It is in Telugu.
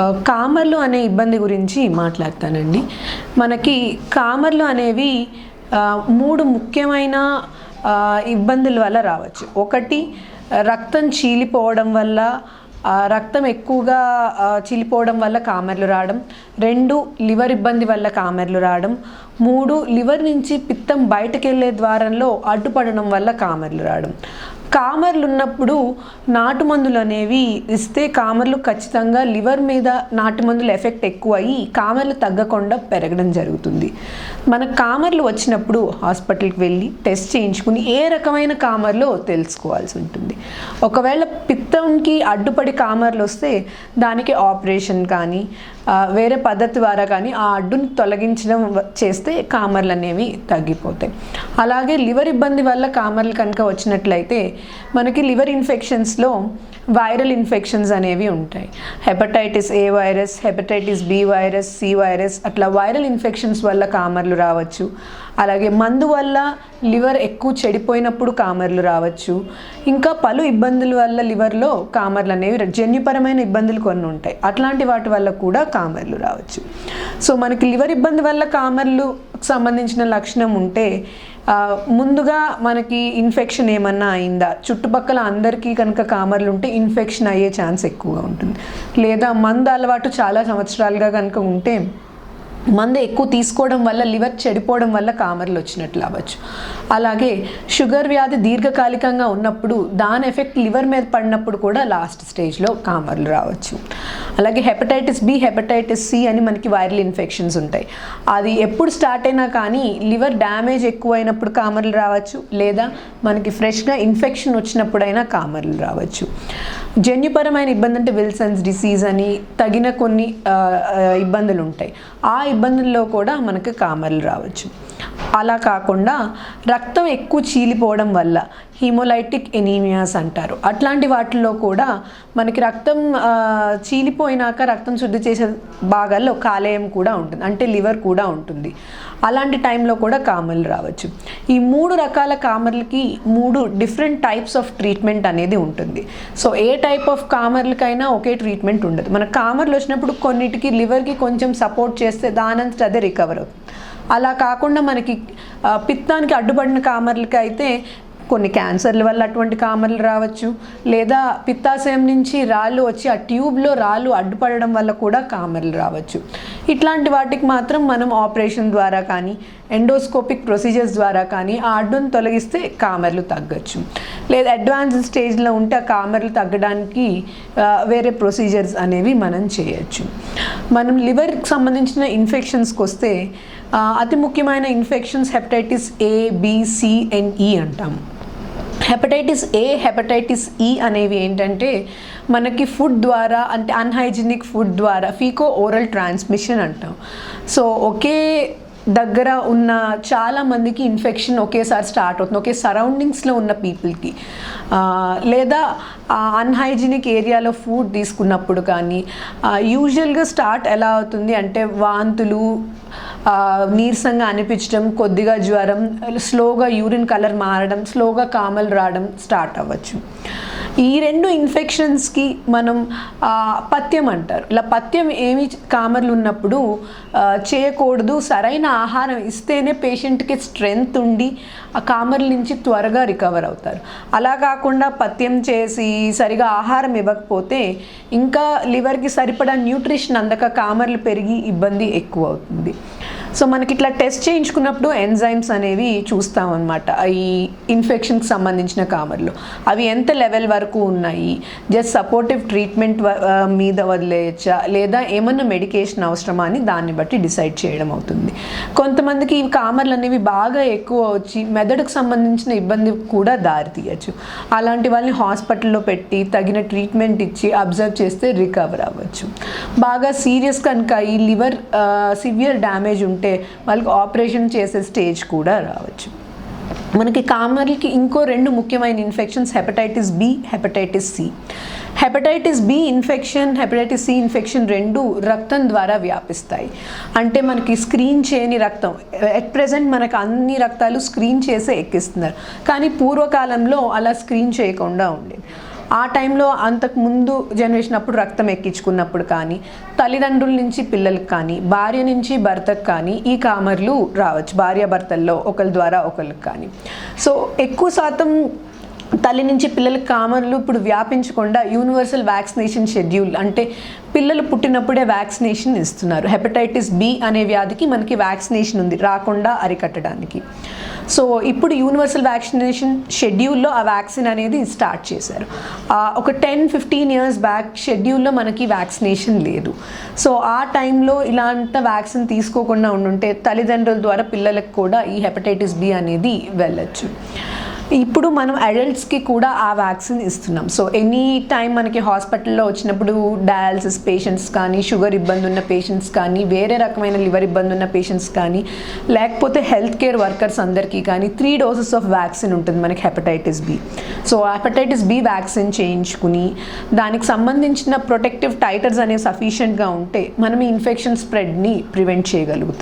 కామర్లు అనే ఇబ్బంది గురించి మాట్లాడతానండి. మనకి కామర్లు అనేవి మూడు ముఖ్యమైన ఇబ్బందుల వల్ల రావచ్చు. ఒకటి రక్తం చీలిపోవడం వల్ల రక్తం ఎక్కువగా చీలిపోవడం వల్ల కామెర్లు రావడం. రెండు లివర్ ఇబ్బంది వల్ల కామెర్లు రావడం. మూడు లివర్ నుంచి పిత్తం బయటకు వెళ్ళే ద్వారంలో అడ్డుపడడం వల్ల కామెర్లు రావడం. కామర్లు ఉన్నప్పుడు నాటు మందులు అనేవి ఇస్తే కామర్లు ఖచ్చితంగా లివర్ మీద నాటు మందుల ఎఫెక్ట్ ఎక్కువ అయ్యి కామర్లు తగ్గకుండా పెరగడం జరుగుతుంది. మన కామర్లు వచ్చినప్పుడు హాస్పిటల్కి వెళ్ళి టెస్ట్ చేయించుకుని ఏ రకమైన కామర్లో తెలుసుకోవాల్సి ఉంటుంది. ఒకవేళ పిత్తంకి అడ్డుపడి కామర్లు వస్తే దానికి ఆపరేషన్ కానీ వేరే పద్ధతి ద్వారా కానీ ఆ అడ్డుని తొలగించడం చేస్తే కామర్లు అనేవి తగ్గిపోతాయి. అలాగే లివర్ ఇబ్బంది వల్ల కామర్లు కనుక వచ్చినట్లయితే మనకి లివర్ ఇన్ఫెక్షన్స్లో వైరల్ ఇన్ఫెక్షన్స్ అనేవి ఉంటాయి. Hepatitis A virus hepatitis B virus C virus అట్లా వైరల్ ఇన్ఫెక్షన్స్ వల్ల కామర్లు రావచ్చు. అలాగే మందు వల్ల లివర్ ఎక్కువ చెడిపోయినప్పుడు కామర్లు రావచ్చు. ఇంకా పలు ఇబ్బందుల వల్ల లివర్లో కామర్లు అనేవి జన్యుపరమైన ఇబ్బందులు కొన్ని ఉంటాయి. అట్లాంటి వాటి వల్ల కూడా కామర్లు రావచ్చు. సో మనకి లివర్ ఇబ్బంది వల్ల కామర్లు సంబంధించిన లక్షణం ఉంటే ముందుగా మనకి ఇన్ఫెక్షన్ ఏమన్నా అయిందా? చుట్టుపక్కల అందరికీ కనుక కామర్లు ఉంటే ఇన్ఫెక్షన్ అయ్యే ఛాన్స్ ఎక్కువగా ఉంటుంది. లేదా మందు అలవాటు చాలా సంవత్సరాలుగా కనుక ఉంటే మందు ఎక్కువ తీసుకోవడం వల్ల లివర్ చెడిపోవడం వల్ల కామర్లు వచ్చినట్లు అవ్వచ్చు. అలాగే షుగర్ వ్యాధి దీర్ఘకాలికంగా ఉన్నప్పుడు దాని ఎఫెక్ట్ లివర్ మీద పడినప్పుడు కూడా లాస్ట్ స్టేజ్లో కామర్లు రావచ్చు. అలాగే హెపటైటిస్ బి హెపటైటిస్ సి అని మనకి వైరల్ ఇన్ఫెక్షన్స్ ఉంటాయి. అది ఎప్పుడు స్టార్ట్ అయినా కానీ లివర్ డ్యామేజ్ ఎక్కువైనప్పుడు కామర్లు రావచ్చు లేదా మనకి ఫ్రెష్గా ఇన్ఫెక్షన్ వచ్చినప్పుడైనా కామర్లు రావచ్చు. జన్యుపరమైన ఇబ్బంది అంటే విల్సన్స్ డిసీజ్ అని తగిన కొన్ని ఇబ్బందులు ఉంటాయి. ఆ ఇబ్బందుల్లో కూడా మనకు కామర్లు రావచ్చు. అలా కాకుండా రక్తం ఎక్కువ చీలిపోవడం వల్ల హీమోలైటిక్ ఎనీమియాస్ అంటారు. అట్లాంటి వాటిల్లో కూడా మనకి రక్తం చీలిపోయినాక రక్తం శుద్ధి చేసే భాగాల్లో కాలేయం కూడా ఉంటుంది. అంటే లివర్ కూడా ఉంటుంది. అలాంటి టైంలో కూడా కామర్లు రావచ్చు. ఈ మూడు రకాల కామర్లకి మూడు డిఫరెంట్ టైప్స్ ఆఫ్ ట్రీట్మెంట్ అనేది ఉంటుంది. సో ఏ టైప్ ఆఫ్ కామర్లకైనా ఒకే ట్రీట్మెంట్ ఉండదు. మన కామర్లు వచ్చినప్పుడు కొన్నిటికి లివర్కి కొంచెం సపోర్ట్ చేస్తే దానంతట అదే రికవర్ అవుతుంది. అలా కాకుండా మనకి పిత్తానికి అడ్డుపడిన కామర్లకి అయితే కొన్ని క్యాన్సర్ల వల్ల అటువంటి కామర్లు రావచ్చు. లేదా పిత్తాశయం నుంచి రాళ్ళు వచ్చి ఆ ట్యూబ్లో రాళ్ళు అడ్డుపడడం వల్ల కూడా కామర్లు రావచ్చు. ఇట్లాంటి వాటికి మాత్రం మనం ఆపరేషన్ ద్వారా కానీ ఎండోస్కోపిక్ ప్రొసీజర్స్ ద్వారా కానీ ఆ అడ్డును తొలగిస్తే కామర్లు తగ్గచ్చు. లేదా అడ్వాన్స్ స్టేజ్లో ఉంటే ఆ కామర్లు తగ్గడానికి వేరే ప్రొసీజర్స్ అనేవి మనం చేయొచ్చు. మనం లివర్కి సంబంధించిన ఇన్ఫెక్షన్స్కి వస్తే అతి ముఖ్యమైన infections hepatitis A B C and E అంటాము. హెపటైటిస్ ఏ హెపటైటిస్ ఈ అనేవి ఏంటంటే మనకి ఫుడ్ ద్వారా అంటే అన్హైజీనిక్ ఫుడ్ ద్వారా ఫీకో ఓరల్ ట్రాన్స్మిషన్ అంటాం. సో ఒకే దగ్గర ఉన్న చాలా మందికి ఇన్ఫెక్షన్ ఒకేసారి స్టార్ట్ అవుతుంది ఒకే సరౌండింగ్స్లో ఉన్న పీపుల్కి. లేదా అన్హైజీనిక్ ఏరియాలో ఫుడ్ తీసుకున్నప్పుడు కానీ యూజువల్గా స్టార్ట్ ఎలా అవుతుంది అంటే వాంతులు నీరసంగా అనిపించడం కొద్దిగా జ్వరం స్లోగా యూరిన్ కలర్ మారడం స్లోగా కామలు రావడం స్టార్ట్ అవ్వచ్చు. ఈ రెండు ఇన్ఫెక్షన్స్కి మనం పథ్యం అంటారు. ఇలా పథ్యం ఏమి కామర్లు ఉన్నప్పుడు చేయకూడదు సరైన ఆహారం ఇస్తేనే పేషెంట్కి స్ట్రెంగ్త్ ఉండి ఆ కామర్ల నుంచి త్వరగా రికవర్ అవుతారు. అలా కాకుండా పథ్యం చేసి సరిగా ఆహారం ఇవ్వకపోతే ఇంకా లివర్కి సరిపడా న్యూట్రిషన్ అందక కామర్లు పెరిగి ఇబ్బంది ఎక్కువ అవుతుంది. సో మనకి ఇట్లా టెస్ట్ చేయించుకున్నప్పుడు ఎంజైమ్స్ అనేవి చూస్తాం అనమాట ఈ ఇన్ఫెక్షన్కి సంబంధించిన కామర్లు. అవి ఎంత లెవెల్ వరకు ఉన్నాయి? జస్ట్ సపోర్టివ్ ట్రీట్మెంట్ మీద వదిలేయచ్చా? లేదా ఏమన్నా మెడికేషన్ అవసరమా అని దాన్ని బట్టి డిసైడ్ చేయడం అవుతుంది. కొంతమందికి ఈ కామర్లు అనేవి బాగా ఎక్కువ వచ్చి మెదడుకు సంబంధించిన ఇబ్బంది కూడా దారి తీయచ్చు. అలాంటి వాళ్ళని హాస్పిటల్లో పెట్టి తగిన ట్రీట్మెంట్ ఇచ్చి అబ్జర్వ్ చేస్తే రికవర్ అవ్వచ్చు. బాగా సీరియస్ కనుక ఈ లివర్ సివియర్ డ్యామేజ్ ఉంటుంది ఉంటే వాళ్ళకి ఆపరేషన్ చేసే స్టేజ్ కూడా రావచ్చు. మనకి కామర్లకి ఇంకో రెండు ముఖ్యమైన infections hepatitis B hepatitis C. Hepatitis B infection hepatitis C infection రెండు రక్తం ద్వారా వ్యాపిస్తాయి. అంటే మనకి స్క్రీన్ చేయని రక్తం ఎట్ ప్రెసెంట్ మనకు అన్ని రక్తాలు స్క్రీన్ చేసే ఎక్కిస్తున్నారు. కానీ పూర్వకాలంలో అలా స్క్రీన్ చేయకుండా ఉండేది ఆ టైంలో అంతకు ముందు జనరేషన్ అప్పుడు రక్తం ఎక్కించుకున్నప్పుడు కానీ తల్లిదండ్రుల నుంచి పిల్లలకు కానీ భార్య నుంచి భర్తకు కానీ ఈ కామర్లు రావచ్చు. భార్య భర్తల్లో ఒకరి ద్వారా ఒకరికి కానీ. సో ఎక్కువ శాతం తల్లి నుంచి పిల్లలకి కామర్లు ఇప్పుడు వ్యాపించకుండా యూనివర్సల్ వ్యాక్సినేషన్ షెడ్యూల్ అంటే పిల్లలు పుట్టినప్పుడే వ్యాక్సినేషన్ ఇస్తున్నారు. హెపటైటిస్ బి అనే వ్యాధికి మనకి వ్యాక్సినేషన్ ఉంది రాకుండా అరికట్టడానికి. సో ఇప్పుడు యూనివర్సల్ వ్యాక్సినేషన్ షెడ్యూల్లో ఆ వ్యాక్సిన్ అనేది స్టార్ట్ చేశారు. ఒక టెన్ ఫిఫ్టీన్ ఇయర్స్ బ్యాక్ షెడ్యూల్లో మనకి వ్యాక్సినేషన్ లేదు. సో ఆ టైంలో ఇలాంటి వ్యాక్సిన్ తీసుకోకుండా ఉండుంటే తల్లిదండ్రుల ద్వారా పిల్లలకు కూడా ఈ హెపటైటిస్ బి అనేది వెళ్ళచ్చు. ఇప్పుడు మనం అడల్ట్స్కి కూడా ఆ వ్యాక్సిన్ ఇస్తున్నాం. సో ఎనీ టైం మనకి హాస్పిటల్లో వచ్చినప్పుడు డయాలసిస్ పేషెంట్స్ కానీ షుగర్ ఇబ్బంది ఉన్న పేషెంట్స్ కానీ వేరే రకమైన లివర్ ఇబ్బంది ఉన్న పేషెంట్స్ కానీ లేకపోతే హెల్త్ కేర్ వర్కర్స్ అందరికీ కానీ త్రీ డోసెస్ ఆఫ్ వ్యాక్సిన్ ఉంటుంది మనకి hepatitis B so hepatitis B vaccine చేయించుకుని దానికి సంబంధించిన ప్రొటెక్టివ్ టైటర్స్ అనేవి సఫిషియెంట్గా ఉంటే మనం ఈ ఇన్ఫెక్షన్ స్ప్రెడ్ని ప్రివెంట్ చేయగలుగుతాం.